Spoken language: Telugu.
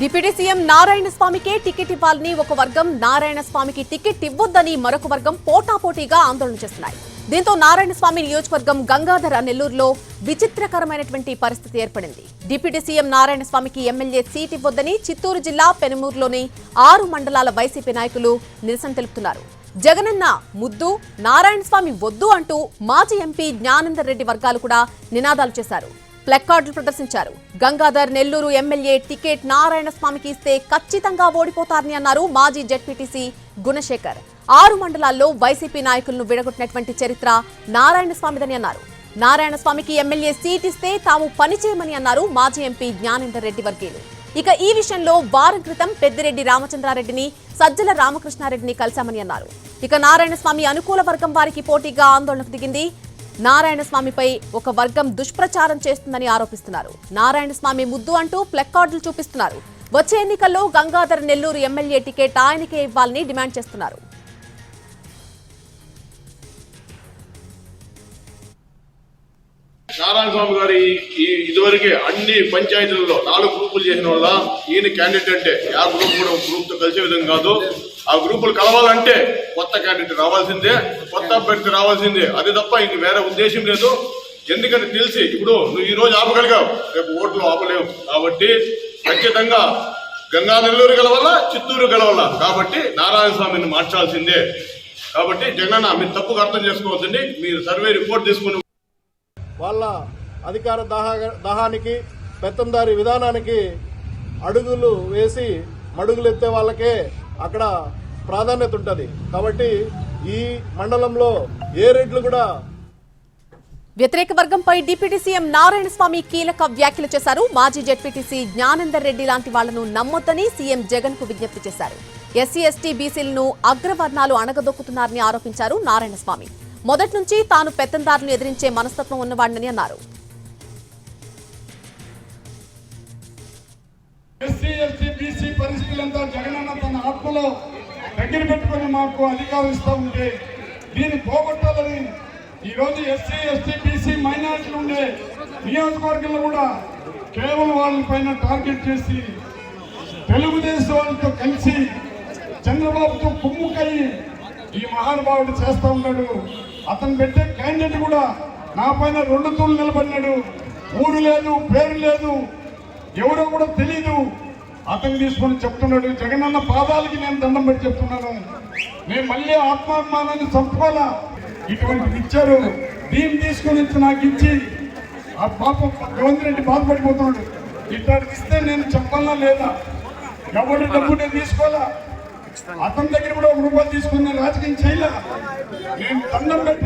డిప్యూటీ సీఎం నారాయణ స్వామికే టికెట్ ఇవ్వాలని ఒక వర్గం నారాయణ స్వామికి టికెట్ ఇవ్వొద్దని మరొక వర్గం పోటాపోటీగా ఆందోళన చేస్తున్నాయి. దీంతో నారాయణ స్వామి నియోజకవర్గం గంగాధర నెల్లూరులో విచిత్రకరమైనటువంటి పరిస్థితి ఏర్పడింది. డిప్యూటీ సీఎం నారాయణ స్వామికి ఎమ్మెల్యే సీట్ ఇవ్వొద్దని చిత్తూరు జిల్లా పెనుమూరులోని ఆరు మండలాల వైసీపీ నాయకులు నిరసన తెలుపుతున్నారు. జగనన్న ముద్దు నారాయణ స్వామి వద్దు అంటూ మాజీ ఎంపీ జ్ఞానందర్ రెడ్డి వర్గాలు కూడా నినాదాలు చేశారు. ప్లెక్కార్డులు ప్రదర్శించారు. గంగాధర్ నెల్లూరు ఎమ్మెల్యే టికెట్ నారాయణ స్వామికి ఇస్తే ఖచ్చితంగా ఓడిపోతారని అన్నారు మాజీ జడ్పీటీసీ గుణశేఖర్. ఆరు మండలాల్లో వైసీపీ నాయకులను విడగొట్టినటువంటి చరిత్ర నారాయణ స్వామిదని అన్నారు. నారాయణ స్వామికి ఎమ్మెల్యే సీట్ ఇస్తే తాము పనిచేయమని అన్నారు మాజీ ఎంపీ జ్ఞానేందర్ రెడ్డి వర్గీయులు. ఇక ఈ విషయంలో వారం క్రితం పెద్దిరెడ్డి రామచంద్రారెడ్డిని సజ్జల రామకృష్ణారెడ్డిని కలిశామని అన్నారు. ఇక నారాయణ స్వామి అనుకూల వర్గం వారికి పోటీగా ఆందోళనకు దిగింది నారాయణ స్వామిపై ఒక వర్గం దుష్ప్రచారం చేస్తుందని ఆరోపిస్తున్నారు. నారాయణ స్వామి ముద్దు అంటూ ప్లెక్కార్డులు చూపిస్తున్నారు. వచ్చే ఎన్నికల్లో గంగాధర్ నెల్లూరు ఎమ్మెల్యే టికెట్ ఆయనకే ఇవ్వాలని డిమాండ్ చేస్తున్నారు. నారాయణ స్వామి గారి ఈ ఇదివరకే అన్ని పంచాయతీలలో నాలుగు గ్రూపులు చేసిన వల్ల ఈయన క్యాండిడేట్ అంటే ఆ గ్రూప్ కూడా గ్రూప్తో కలిసే విధంగా కాదు. ఆ గ్రూపులు కలవాలంటే కొత్త క్యాండిడేట్ రావాల్సిందే కొత్త అభ్యర్థి రావాల్సిందే. అది తప్ప ఇంక వేరే ఉద్దేశం లేదు. ఎందుకంటే తెలిసి ఇప్పుడు నువ్వు ఈ రోజు ఆపగలిగావు రేపు ఓట్లు ఆపలేవు. కాబట్టి ఖచ్చితంగా గంగా నెల్లూరు గెలవాల చిత్తూరు గెలవాల కాబట్టి నారాయణ స్వామిని మార్చాల్సిందే. కాబట్టి జగన్ మీరు తప్పుగా అర్థం చేసుకోవద్దండి. మీరు సర్వే రిపోర్ట్ తీసుకుని వాళ్ళ అధికార దాహ దాహానికి పెత్తందారి విధానానికి అడుగులు వేసి మడుగులెత్తే వాళ్ళకే అక్కడ ప్రాధాన్యత ఉంటుంది. కాబట్టి ఈ మండలంలో ఏ రెడ్లు కూడా వ్యతిరేక వర్గంపై డిప్యూటీ సీఎం నారాయణ స్వామి కీలక వ్యాఖ్యలు చేశారు. మాజీ జెడ్పీటీసీ జ్ఞానేందర్ రెడ్డి లాంటి వాళ్ళను నమ్మొద్దని సీఎం జగన్కు విజ్ఞప్తి చేశారు. ఎస్సీ ఎస్టీ బీసీలను అగ్రవర్ణాలు అణగదొక్కుతున్నారని ఆరోపించారు నారాయణ స్వామి మొదటి నుంచి తాను పెత్తందారులను ఎదిరించే మనస్తత్వం ఉన్నవాడిని అన్నారు. ఎస్సీ ఎస్టీ బీసీ పరిస్థితులంతా జగనన్న తన ఆత్మలో దగ్గర పెట్టుకుని మాకు అధికారం ఇస్తా ఉంటే దీన్ని పోగొట్టాలని ఈరోజు ఎస్సీ ఎస్టీ బీసీ మైనారిటీలు ఉండే నియోజకవర్గంలో కూడా కేవలం వాళ్ళ పైన టార్గెట్ చేసి తెలుగుదేశం వాళ్ళతో కలిసి చంద్రబాబుతో కుమ్ముకయ్యి ఈ మహానుభావుడు చేస్తూ ఉన్నాడు. అతను పెట్టే క్యాండిడేట్ కూడా నా పైన రెండు తూళ్ళు నిలబడినాడు. ఊరు లేదు పేరు లేదు ఎవరో కూడా తెలీదు. అతను తీసుకొని చెప్తున్నాడు జగనన్న పాదాలకి నేను దండం పెట్టి చెప్తున్నాను. నేను మళ్ళీ ఆత్మాభిమానాన్ని చంపుకోవాలా? ఇటువంటి ఇచ్చారు దీన్ని తీసుకొని వచ్చి నాకు ఇచ్చి ఆ పాప రేవంత్ రెడ్డి బాధపడిపోతున్నాడు. ఇట్లాంటి ఇస్తే నేను చెప్పాలా లేదా? ఎవరి డబ్బు నేను తీసుకోవాలా? అతని దగ్గర కూడా ఒక రూపాయలు తీసుకుని నేను రాజకీయం చేయలే? నేను దండం పెట్టి